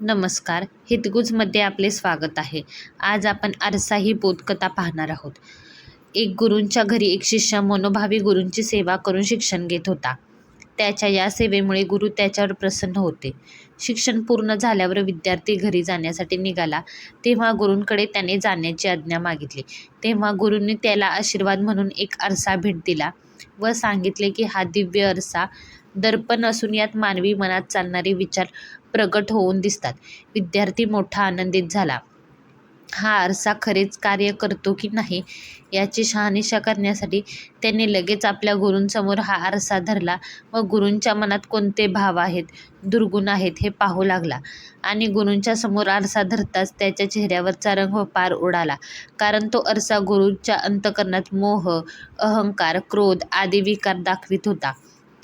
नमस्कार हितगुजमध्ये आपले स्वागत आहे. आज आपण आरसा ही बोधकथा पाहणार आहोत. एक गुरूंच्या घरी एक शिष्य मनोभावी गुरूंची सेवा करून शिक्षण घेत होता. त्याच्या या सेवेमुळे गुरु त्याच्यावर प्रसन्न होते. शिक्षण पूर्ण झाल्यावर विद्यार्थी घरी जाण्यासाठी निघाला. तेव्हा गुरूंकडे त्याने जाण्याची आज्ञा मागितली. तेव्हा गुरूंनी त्याला आशीर्वाद म्हणून एक आरसा भेट दिला. व सांगितले की हा दिव्य आरसा दर्पण असून यात मानवी मनात चालणारे विचार प्रगट होऊन दिसतात. विद्यार्थी मोठा आनंदित झाला. हा आरसा खरेच कार्य करतो की नाही याची शहानिशा करण्यासाठी त्यांनी लगेच आपल्या गुरूंसमोर हा आरसा धरला व गुरूंच्या मनात कोणते भाव आहेत दुर्गुण आहेत हे पाहू लागला आणि गुरूंच्या समोर आरसा धरताच त्याच्या चेहऱ्यावरचा रंग पार उडाला कारण तो आरसा गुरूंच्या अंतकरणात मोह अहंकार क्रोध आदी विकार दाखवित होता.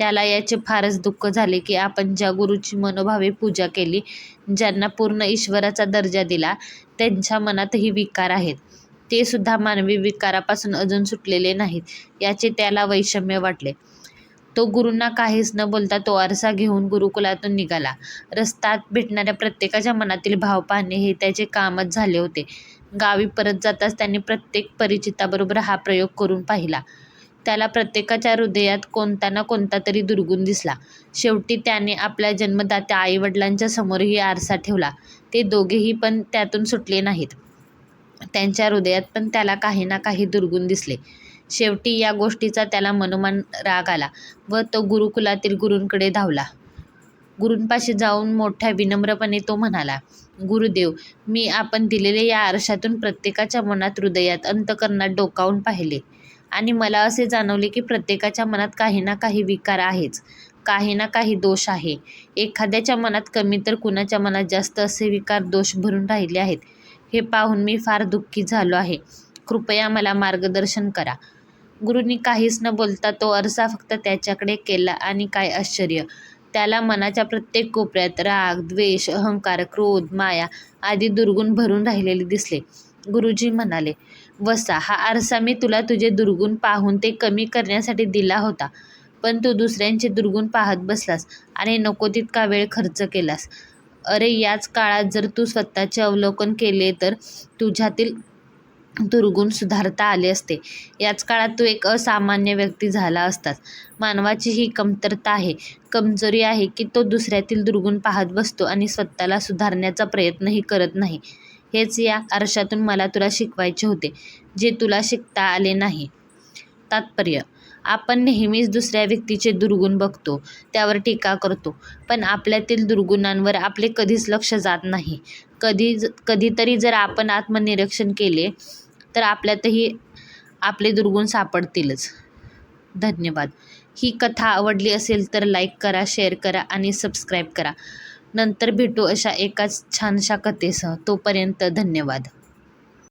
त्याला याचे फारच दुःख झाले की आपण ज्या गुरुची मनोभावे पूजा केली ज्यांना पूर्ण ईश्वराचा दर्जा दिला त्यांच्या मनातही विकार आहेत. ते सुद्धा मानवी विकारापासून अजून सुटलेले नाहीत याचे त्याला वैषम्य वाटले. तो गुरूंना काहीच न बोलता तो आरसा घेऊन गुरुकुलातून निघाला. रस्त्यात भेटणाऱ्या प्रत्येकाच्या मनातील भाव पाहणे हे त्याचे कामच झाले होते. गावी परत जाताच त्यांनी प्रत्येक परिचिताबरोबर हा प्रयोग करून पाहिला. त्याला प्रत्येकाच्या हृदयात कोणता ना कोणता तरी दुर्गुण दिसला. शेवटी त्याने आपल्या जन्मदात्या आईवडिलांच्या समोरही आरसा ठेवला. ते दोघेही पण त्यातून सुटले नाहीत. त्यांच्या हृदयात पण त्याला काही ना काही दुर्गुण दिसले. शेवटी या गोष्टीचा त्याला मनोमान राग आला व तो गुरुकुलातील गुरूंकडे धावला. गुरूंपाशी जाऊन मोठ्या विनम्रपणे तो म्हणाला गुरुदेव मी आपण दिलेल्या या आरशातून प्रत्येकाच्या मनात हृदयात अंतकरणात डोकावून पाहिले. आणि मला असे जाणवले की प्रत्येकाच्या मनात काही ना काही विकार आहेच काही ना काही दोष आहे. एखाद्याच्या मनात कमी तर कुणाच्या मनात जास्त असे विकार दोष भरून राहिले आहेत? हे पाहून मी फार दुःखी झालो आहे. कृपया मला मार्गदर्शन करा. गुरुंनी काहीच न बोलता तो आरसा फक्त त्याच्याकडे केला आणि काय आश्चर्य! त्याला मनाच्या प्रत्येक कोपऱ्यात राग द्वेष अहंकार क्रोध माया आदी दुर्गुण भरून राहिलेले दिसले. गुरुजी म्हणाले वसा हा आरसा मी तुला तुझे दुर्गुण पाहून ते कमी करण्यासाठी दिला होता. पण तू दुसऱ्यांचे दुर्गुण पाहत बसलास आणि नको तितका वेळ खर्च केलास. अरे याच काळात जर तू स्वतःचे अवलोकन केले तर तुझ्यातील दुर्गुण सुधारता आले असते. याच काळात तू एक असामान्य व्यक्ती झाला असतास मानवाची ही कमतरता आहे कमजोरी आहे की तो दुसऱ्यातील दुर्गुण पाहत बसतो आणि स्वतःला सुधारण्याचा प्रयत्नही करत नाही. हेच या आरशातून मला तुला शिकवायचे होते जे तुला शिकता आले नाही. तात्पर्य आपण नेहमीच दुसऱ्या व्यक्तीचे दुर्गुण बघतो त्यावर टीका करतो पण आपल्यातील दुर्गुणांवर आपले कधीच लक्ष जात नाही. कधी कधीतरी जर आपण आत्मनिरीक्षण केले तर आपल्यातही आपले दुर्गुण सापडतीलच. धन्यवाद. ही कथा आवडली असेल तर लाईक करा शेअर करा आणि सबस्क्राईब करा. नंतर भेटू अशा एकाच छानशा कथेसह. तोपर्यंत धन्यवाद.